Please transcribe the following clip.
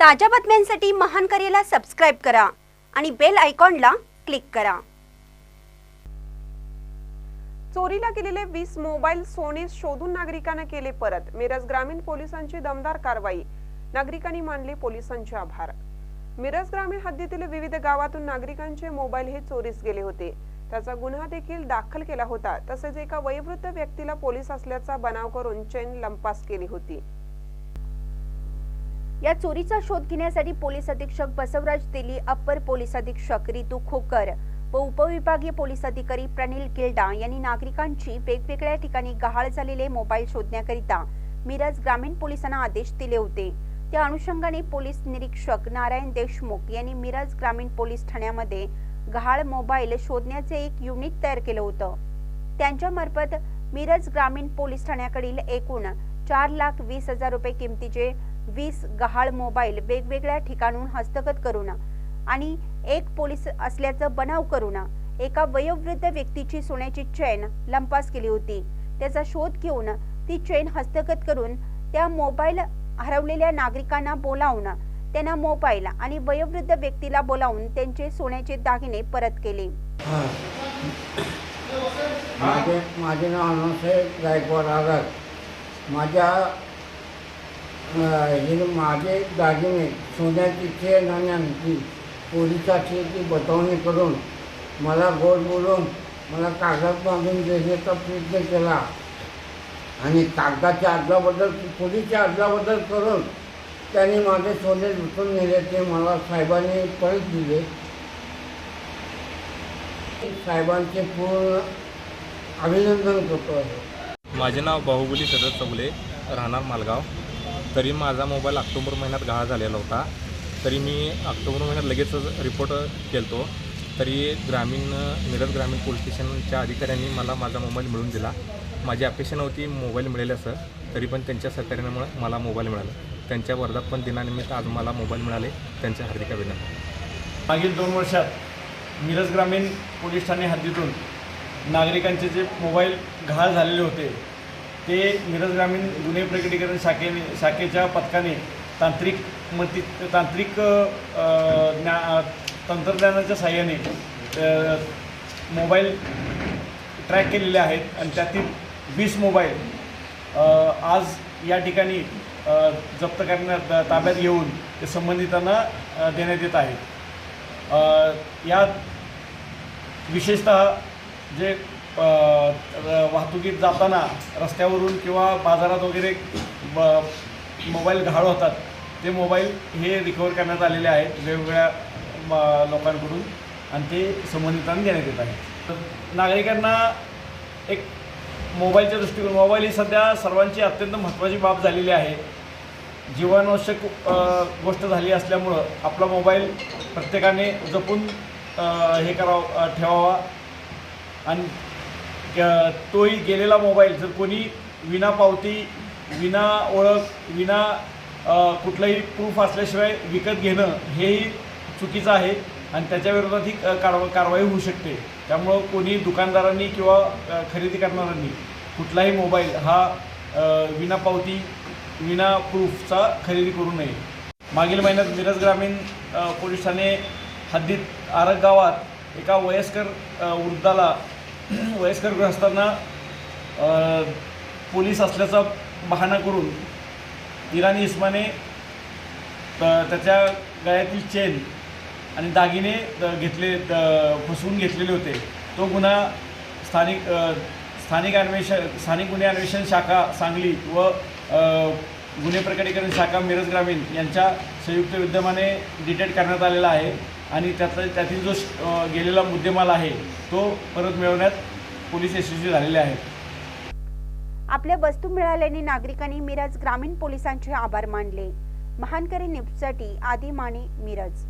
ताज्या बातम्यांसाठी महान करेला सबस्क्राईब करा आणि बेल आयकॉनला क्लिक करा. चोरीला गेलेले वीस मोबाईल सोने शोधून नागरिकांना केले परत. मिरज ग्रामीण पोलिसांची दमदार कारवाई. नागरिकांनी मानले पोलिसांचे आभार. मिरज ग्रामीण हद्दीतील विविध गावातून नागरिकांचे मोबाईल हे चोरीस गेले होते. त्याचा गुन्हा देखील दाखल केला होता. तसेच एका वयोवृद्ध व्यक्तीला पोलीस असल्याचा बनाव करून चैन लंपास केली होती. या चोरीचा शोध घेण्यासाठी पोलीस अधीक्षक बसवराज दिली अप्पर पोलीस अधीक्षक रितू खोकर. व उपविभागीय पोलीस अधिकारी प्रणिल गिल्डा यांनी नागरिकांची वेगवेगळ्या ठिकाणी गहाळ झालेले मोबाईल शोधण्याकरिता मिरज ग्रामीण पोलिसांना आदेश दिले होते. त्या अनुषंगाने पोलीस निरीक्षक नारायण देशमुख यांनी मिरज ग्रामीण पोलीस ठाण्यामध्ये गहाळ मोबाईल शोधण्याचे एक युनिट तयार केलं होतं. त्यांच्या मार्फत मिरज ग्रामीण पोलीस ठाण्याकडील एकूण चार लाख वीस हजार रुपये किमतीचे वीस गहाळ मोबाईल वेगवेगळ्या ठिकाणून हस्तगत करून आणि एक पोलीस असल्याचं बनाव करून एका वयोवृद्ध व्यक्तीची सोन्याची चेन लंपास केली होती. त्याचा शोध घेऊन ती चेन हस्तगत करून त्या मोबाईल हरवलेल्या नागरिकांना बोलावून त्यांना मोबाईल आणि वयोवृद्ध व्यक्तीला बोलावून त्यांचे सोन्याचे दागिने परत केले. माझे माझे नाव अनुसाहेब गायकवाड आगार. माझ्या हे माझे दागिने सोन्याची चेन आणि आणखी पोलिसाची ती बतावणी करून मला गोड बोलून मला कागद बांधून देण्याचा प्रयत्न केला. आणि कागदाच्या अर्जाबद्दल पोलीसच्या अर्जाबद्दल करून त्यांनी माझे सोने लुटून नेले ते मला साहेबांनी परत दिले. साहेबांचे पूर्ण अभिनंदन करतो आहे. माझे नाव बाहुबली सदर चौगले राहणार मालगाव. तरी माझा मोबाईल ऑक्टोबर महिन्यात गहाळ झालेला होता. तरी मी ऑक्टोबर महिन्यात लगेचच रिपोर्ट केलतो. तरी ग्रामीण मिरज ग्रामीण पोलीस स्टेशनच्या अधिकाऱ्यांनी मला माझा मोबाईल मिळून दिला. माझी अपेक्षा नव्हती मोबाईल मिळेल असं. तरी पण त्यांच्या सहकार्यामुळे मला मोबाईल मिळाला. त्यांच्या वर्धापन दिनानिमित्त आज मला मोबाईल मिळाले. त्यांचे हार्दिक अभिनंदन. मागील दोन वर्षात मिरज ग्रामीण पोलीस ठाणे हद्दीतून नागरिकांचे जे मोबाईल घाळ झालेले होते ते मिरज ग्रामीण गुन्हे प्रकटीकरण शाखेने शाखेच्या पथकाने तांत्रिक मती तांत्रिक ज्ञा तंत्रज्ञानाच्या साह्याने मोबाईल ट्रॅक केलेले आहेत आणि त्यातील वीस मोबाईल आज या ठिकाणी जप्त करण्यात ताब्यात घेऊन ते संबंधितांना देण्यात येत आहेत. यात विशेषतः जे र- वाहतुकीत जाताना रस्त्यावरून किंवा बाजारात वगैरे ब मोबाईल घाळ होतात ते मोबाईल हे रिकवर करण्यात आलेले आहेत वेगवेगळ्या म- लोकांकडून आणि ते संबंधितांना देण्यात येत आहे तर नागरिकांना एक मोबाईलच्या दृष्टिकोन मोबाईल ही सध्या सर्वांची अत्यंत महत्त्वाची बाब झालेली आहे. जीवनावश्यक गोष्ट झाली असल्यामुळं आपला मोबाईल प्रत्येकाने जपून हे करावं ठेवावा. आणि तोही गेलेला मोबाईल. जर कोणी विना पावती विना ओळख विना कुठलाही प्रूफ असल्याशिवाय विकत घेणं हेही चुकीचं आहे आणि त्याच्याविरोधात ही कारवा कारवाई होऊ शकते. त्यामुळं कोणी दुकानदारांनी किंवा खरेदी करणाऱ्यांनी कुठलाही मोबाईल हा विना पावती विना प्रूफचा खरेदी करू नये. मागील महिन्यात मिरज ग्रामीण पोलीस ठाणे हद्दीत आरग गावात एका वयस्कर वृद्धाला वयस्कर ग्रस्तांना पोलीस असल्याचा बहाणा करून इराणी इस्माने त्याच्या गळ्यातील चेन आणि दागिने घेतले फसवून घेतलेले होते. तो गुन्हा स्थानिक स्थानिक अन्वेषण स्थानिक गुन्हे अन्वेषण शाखा सांगली व गुन्हे प्रकटीकरण शाखा मिरज ग्रामीण यांच्या संयुक्त विद्यमाने डिटेक्ट करण्यात आलेला आहे. आणि त्यातला त्यातील जो गेलेला मुद्देमाल आहे तो परत मिळवण्यात पोलीस यशस्वी झालेले आहेत. आपल्या वस्तू मिळाल्याने नागरिकांनी मिरज ग्रामीण पोलिसांचे आभार मानले. महानकरी न्यूजसाठी आदी माने मिरज.